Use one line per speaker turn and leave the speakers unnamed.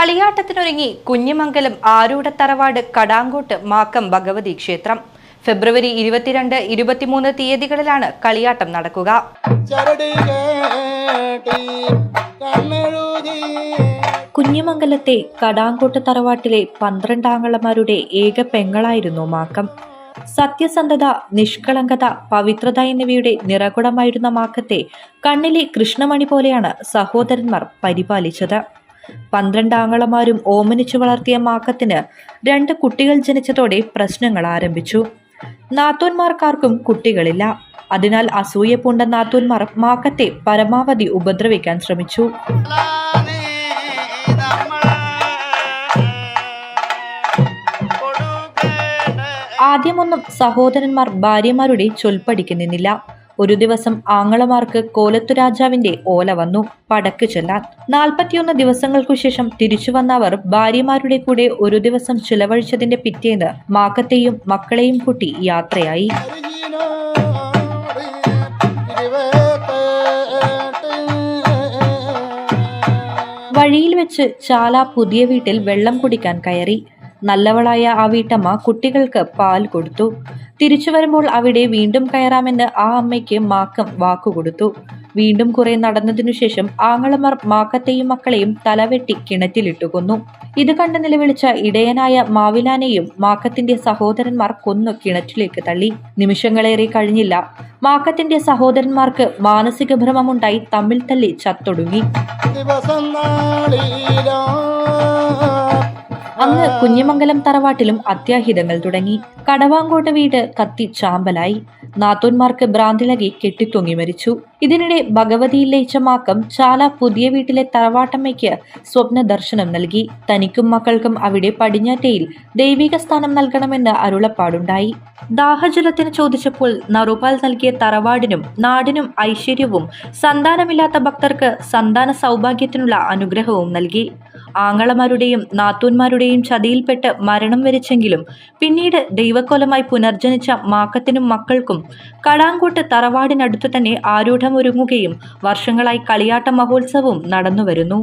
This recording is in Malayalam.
കളിയാട്ടത്തിനൊരുങ്ങി കുഞ്ഞിമംഗലം ആരൂടത്തറവാട് കടാങ്കോട്ട് മാക്കം ഭഗവതി ക്ഷേത്രം. ഫെബ്രുവരി ഇരുപത്തിരണ്ട് ഇരുപത്തിമൂന്ന് തീയതികളിലാണ് കളിയാട്ടം നടക്കുക.
ചരടി കേട്ടി കണ്ണെഴുതി.
കുഞ്ഞിമംഗലത്തെ കടാങ്കോട്ട് തറവാട്ടിലെ പന്ത്രണ്ടാങ്ങളമാരുടെ ഏക പെങ്ങളായിരുന്നു മാക്കം. സത്യസന്ധത നിഷ്കളങ്കത പവിത്രത എന്നിവയുടെ നിറകുടമായിരുന്ന മാക്കത്തെ കണ്ണിലെ കൃഷ്ണമണി പോലെയാണ് സഹോദരന്മാർ പരിപാലിച്ചത്. പന്ത്രണ്ടാങ്ങളമാരും ഓമനിച്ചു വളർത്തിയ മാക്കത്തിന് രണ്ട് കുട്ടികൾ ജനിച്ചതോടെ പ്രശ്നങ്ങൾ ആരംഭിച്ചു. നാത്തൂന്മാർക്കാർക്കും കുട്ടികളില്ല. അതിനാൽ അസൂയ പൂണ്ട നാത്തൂന്മാർ മാക്കത്തെ പരമാവധി ഉപദ്രവിക്കാൻ ശ്രമിച്ചു. ആദ്യമൊന്നും സഹോദരന്മാർ ഭാര്യമാരുടെ ചൊൽപ്പടിക്ക് നിന്നില്ല. ഒരു ദിവസം ആങ്ങളമാർക്ക് കോലത്തു രാജാവിന്റെ ഓല വന്നു. പടക്ക് ചെല്ലാൻ. നാൽപ്പത്തിയൊന്ന് ദിവസങ്ങൾക്കു ശേഷം തിരിച്ചു വന്ന അവർ ഭാര്യമാരുടെ കൂടെ ഒരു ദിവസം ചിലവഴിച്ചതിന്റെ പിറ്റേന്ന് മാക്കത്തെയും മക്കളെയും കൂട്ടി യാത്രയായി. വഴിയിൽ വെച്ച് ചാല പുതിയ വീട്ടിൽ വെള്ളം കുടിക്കാൻ കയറി. നല്ലവളായ ആ വീട്ടമ്മ കുട്ടികൾക്ക് പാൽ കൊടുത്തു. തിരിച്ചു വരുമ്പോൾ അവിടെ വീണ്ടും കയറാമെന്ന് ആ അമ്മയ്ക്ക് മാക്കം വാക്കുകൊടുത്തു വീണ്ടും കുറെ നടന്നതിനു ശേഷം ആങ്ങളമാർ മാക്കത്തെയും മക്കളെയും തലവെട്ടി കിണറ്റിലിട്ടു കൊന്നു. ഇത് കണ്ട് നിലവിളിച്ച ഇടയനായ മാവിലാനെയും മാക്കത്തിന്റെ സഹോദരന്മാർ കൊന്നു കിണറ്റിലേക്ക് തള്ളി. നിമിഷങ്ങളേറെ കഴിഞ്ഞില്ല. മാക്കത്തിന്റെ സഹോദരന്മാർക്ക് മാനസിക ഭ്രമമുണ്ടായി തമ്മിൽ തല്ലി ചത്തൊടുങ്ങി.
ദിവസം
അന്ന് കുഞ്ഞിമംഗലം തറവാട്ടിലും അത്യാഹിതങ്ങൾ തുടങ്ങി. കടവാങ്കോട്ട വീട് കത്തി ചാമ്പലായി. നാത്തോന്മാർക്ക് ഭ്രാന്തിളകി കെട്ടിത്തൂങ്ങി മരിച്ചു. ഇതിനിടെ ഭഗവതിയിൽ ലയിച്ച മാക്കം ചാല പുതിയ വീട്ടിലെ തറവാട്ടമ്മയ്ക്ക് സ്വപ്ന ദർശനം നൽകി. തനിക്കും മക്കൾക്കും അവിടെ പടിഞ്ഞാറ്റയിൽ ദൈവിക സ്ഥാനം നൽകണമെന്ന് അരുളപ്പാടുണ്ടായി. ദാഹജലത്തിന് ചോദിച്ചപ്പോൾ നറുപാൽ നൽകിയ തറവാടിനും നാടിനും ഐശ്വര്യവും സന്താനമില്ലാത്ത ഭക്തർക്ക് സന്താന സൗഭാഗ്യത്തിനുള്ള അനുഗ്രഹവും നൽകി. ആങ്ങളമാരുടെയും നാത്തൂന്മാരുടെയും ചതിയിൽപ്പെട്ട് മരണം വരിച്ചെങ്കിലും പിന്നീട് ദൈവക്കൊലമായി പുനർജനിച്ച മാക്കത്തിനും മക്കൾക്കും കടാങ്കോട്ട് തറവാടിനടുത്ത് തന്നെ ആരൂഢമൊരുങ്ങുകയും വർഷങ്ങളായി കളിയാട്ട മഹോത്സവവും നടന്നുവരുന്നു